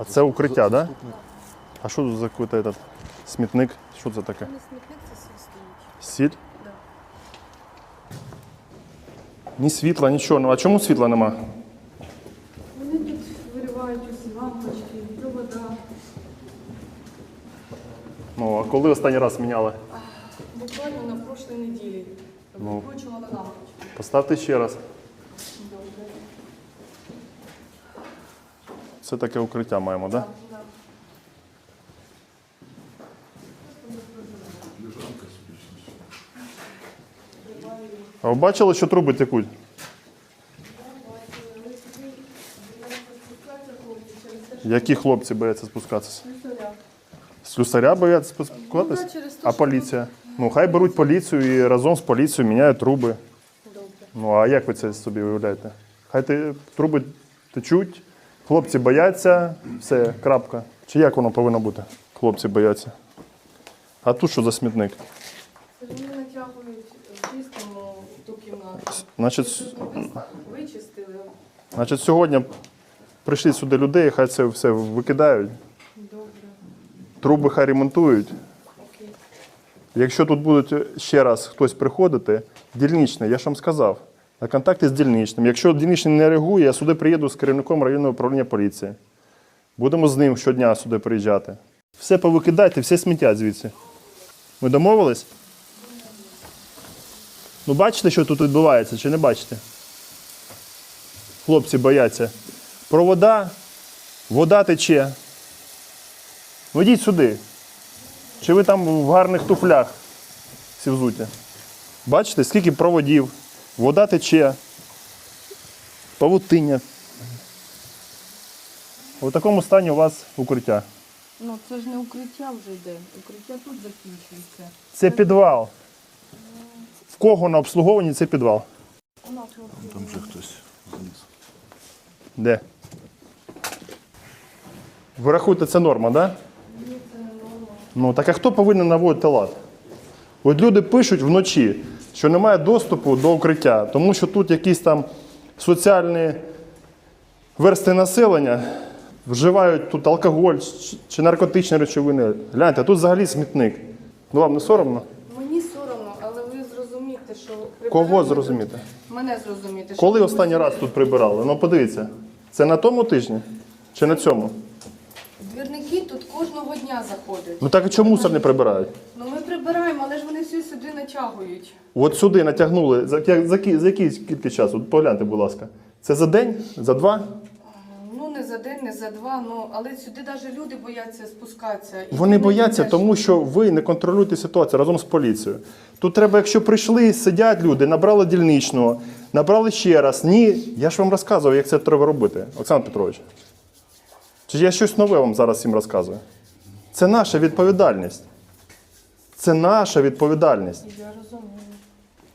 А це укриття, так? Да? А що тут за какой-то этот смітник? Що це таке? Не смітник, це сіль стоїть. Сіль? Да. Ні світла, нічого. Ну, А чому світла нема? Вони тут виривають усі лампочки, провода. Ну, а коли останній раз міняли? Буквально на прошлій неділі Ну. викручували лампочки. Поставте ще раз. Це таке укриття маємо, так? Да? А ви бачили, що труби текуть? Які хлопці бояться спускатися? Слюсаря. Слюсаря бояться Ну, спускатися? да, А поліція? Ну, хай беруть поліцію і разом з поліцією міняють труби. Ну а як ви це собі уявляєте? Хай те, труби течуть, хлопці бояться, все, крапка. Чи як воно повинно бути? Хлопці бояться. А тут що за смітник? Вони натягують, чистимо ту кімнату. Значить, Вичистили. значить, сьогодні прийшли сюди людей, хай це все викидають, Добре. труби хай ремонтують. Окей. Якщо тут будуть ще раз хтось приходити, дільничний, я ж вам сказав, на контакті з дільничним. Якщо дільничний не реагує, я сюди приїду з керівником районного управління поліції. Будемо з ним щодня сюди приїжджати. Все повикидайте, все сміття звідси. Ми домовились? Ну, бачите, що тут відбувається, чи не бачите? Хлопці бояться. Провода, вода тече. Йдіть сюди. Чи ви там в гарних туфлях всі? Бачите, скільки проводів, вода тече, павутиння. У такому стані у вас укриття. Ну, це ж не укриття вже йде. Укриття тут закінчується. Це підвал. В кого на обслуговуванні це підвал? У нас ось Там вже хтось заніс. Де? Ви рахуєте, це норма, так? Да? Ну, так а хто повинен наводити лад? От люди пишуть вночі, що немає доступу до укриття, тому що тут якісь там соціальні версти населення вживають тут алкоголь чи- наркотичні речовини. Гляньте, тут взагалі смітник. Ну вам не соромно? Мені соромно, але ви зрозумієте, що Кого прибирання зрозуміти? тут- Мене зрозуміти. що Коли останній раз тут прибирали? Ну подивіться, це на тому тижні чи на цьому? Двірники кожного дня заходять. Ну так і чому мусор не прибирають? Ну ми прибираємо, але ж вони всі сюди натягують. От сюди натягнули. За, я- за, ки- за який скільки часу? От Погляньте, будь ласка. Це за день? За два? Ну не за день, не за два. Ну але сюди навіть люди бояться спускатися. І Вони вони бояться, теж. тому що ви не контролюєте ситуацію разом з поліцією. Тут треба, якщо прийшли, сидять люди, набрали дільничного, набрали ще раз. Ні, я ж вам розказував, як це треба робити, Олександр Петрович. Чи я щось нове вам зараз всім розказую? Це наша відповідальність. Це наша відповідальність. Я розумію.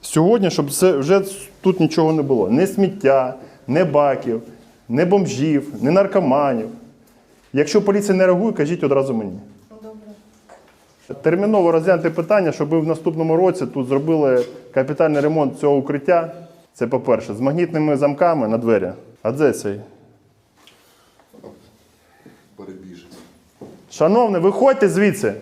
Сьогодні, щоб це вже тут нічого не було. Не сміття, не баків, не бомжів, не наркоманів. Якщо поліція не реагує, кажіть одразу мені. Добре. Терміново розгляньте питання, щоб ви в наступному році тут зробили капітальний ремонт цього укриття. Це по-перше, з магнітними замками на двері. А де цей? Шановний, виходьте звідси.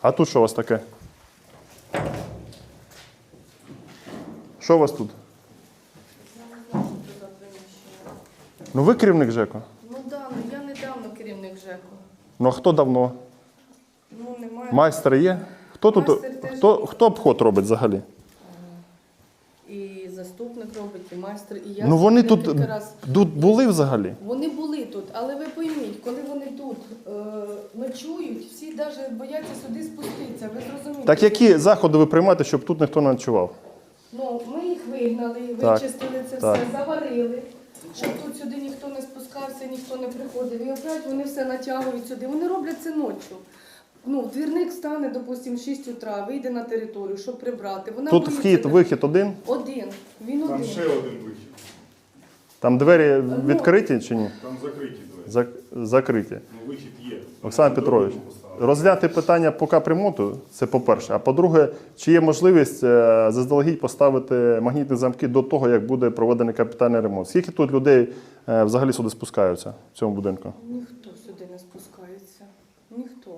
А тут що у вас таке? Що у вас тут? Ну ви керівник ЖЕКу. Ну да, ну я недавно керівник ЖЕКу. Ну а хто давно? Ну немає. Майстер є? Хто тут? Майстер теж Хто, хто обход робить взагалі? І робить, і майстер, і я Ну вони тут, тут були взагалі. Вони були тут, але ви пойміть, коли вони тут е, ночують, всі навіть бояться сюди спуститися. Ви зрозумієте? Так які заходи ви приймаєте, щоб тут ніхто не ночував? Ну, ми їх вигнали, Так, вичистили це так. все, заварили, щоб тут сюди ніхто не спускався, ніхто не приходив. І опять вони все натягують сюди. Вони роблять це ночі. Ну, двірник стане, допустимо, в 6 утра, вийде на територію, щоб прибрати. Вона Тут боїться вхід, вихід один. Один. Він Там один. ще один вихід. Там двері відкриті чи ні? Там закриті двері. Зак- Закриті. Ну, вихід є. Олександр Там Петрович. розгляти питання по капремонту, це по-перше. А по-друге, чи є можливість е, заздалегідь поставити магнітні замки до того, як буде проведений капітальний ремонт? Скільки тут людей е, взагалі сюди спускаються в цьому будинку? Ніхто сюди не спускається. Ніхто.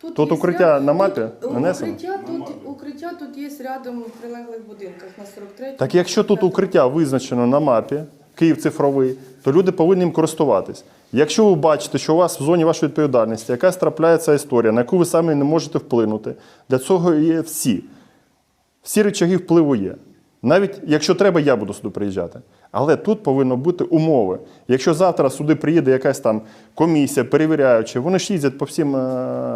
Тут, Тут є укриття ряд- на мапі тут, нанесено? Укриття тут, укриття тут є рядом в прилеглих будинках на 43 Так якщо тут укриття визначено на мапі, Київ цифровий, то люди повинні їм користуватись. Якщо ви бачите, що у вас в зоні вашої відповідальності якась трапляється історія, на яку ви самі не можете вплинути, для цього є всі. Всі речаги впливу є. Навіть якщо треба, я буду сюди приїжджати. Але тут повинні бути умови. Якщо завтра сюди приїде якась там комісія, перевіряючи, вони ж їздять по всім е,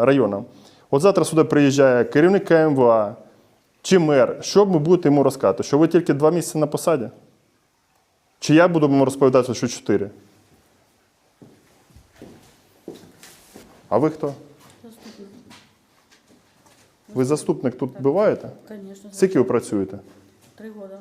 районам. От завтра сюди приїжджає керівник КМВА чи мер. Що ви будете йому розказати? Що ви тільки два місяці на посаді? Чи я буду йому розповідати, що чотири? А ви хто? Заступник. Ви заступник тут буваєте? Конечно, за Скільки ви працюєте? три года.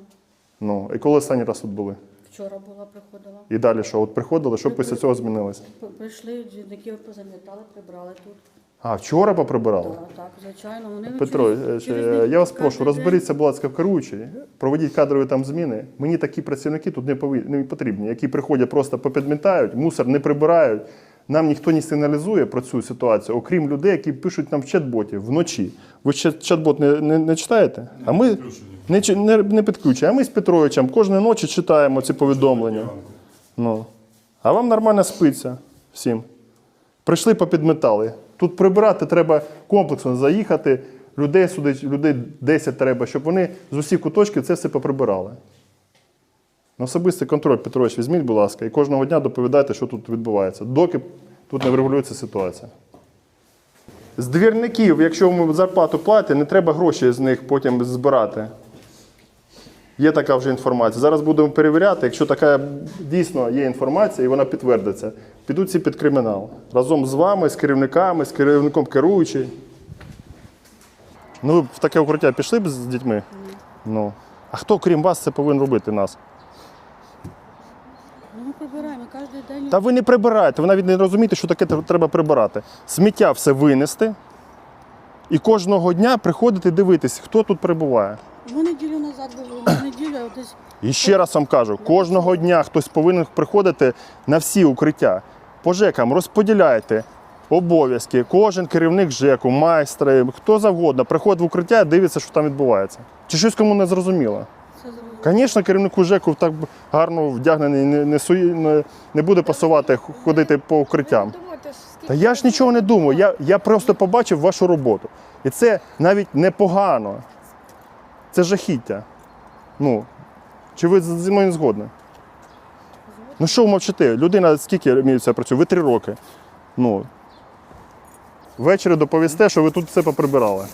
Ну, і коли останній раз тут були? Вчора була, приходила. І далі що? От приходили, що після цього змінилося? П- Прийшли, двірники позамітали, прибрали тут. А, вчора поприбирали? Так, так, звичайно. Вони Петро, через- е, через е, них я вас кожен прошу, день- розберіться, будь ласка, в керуючі, проведіть кадрові там зміни. Мені такі працівники тут не, пові... не потрібні, які приходять просто попідмітають, мусор не прибирають. Нам ніхто не сигналізує про цю ситуацію, окрім людей, які пишуть нам в чат-боті вночі. Ви ще чат-бот не, не, не читаєте? А ми не, не, не підключені. А ми з Петровичем кожної ночі читаємо ці повідомлення. Ну. А вам нормально спиться всім. Прийшли попідметали. Тут прибирати треба комплексно заїхати, людей сюди, людей 10 треба, щоб вони з усіх куточків це все поприбирали. На особистий контроль, Петрович, візьміть, будь ласка, і кожного дня доповідайте, що тут відбувається, доки тут не врегулюється ситуація. З двірників, якщо ми зарплату платите, не треба гроші з них потім збирати. Є така вже інформація. Зараз будемо перевіряти. Якщо така дійсно є інформація і вона підтвердиться, підуть всі під кримінал. Разом з вами, з керівниками, з керівником керуючий. Ну, ви б в таке укриття пішли б з дітьми? Ну. А хто, крім вас, це повинен робити нас? Ну, ми прибираємо кожен день. Та ви не прибираєте, ви навіть не розумієте, що таке треба прибирати. Сміття все винести і кожного дня приходити дивитись, хто тут перебуває. Ми неділю назад були, ми неділю І ще раз вам кажу, кожного дня хтось повинен приходити на всі укриття. По ЖЕКам розподіляйте обов'язки. Кожен керівник ЖЕКу, майстри, хто завгодно, приходить в укриття і дивиться, що там відбувається. Чи щось кому не зрозуміло? Звісно, керівнику ЖЕКу так гарно вдягнений не, не, не, не буде пасувати ходити по укриттям. Та я ж нічого не думаю. Я, я просто побачив вашу роботу. І це навіть непогано. Це жахіття. Ну, чи ви зі мною не згодні? Ну що ви мовчите? Людина скільки місяця працює? Ви три роки. Ну, ввечері доповісте, що ви тут все поприбирали.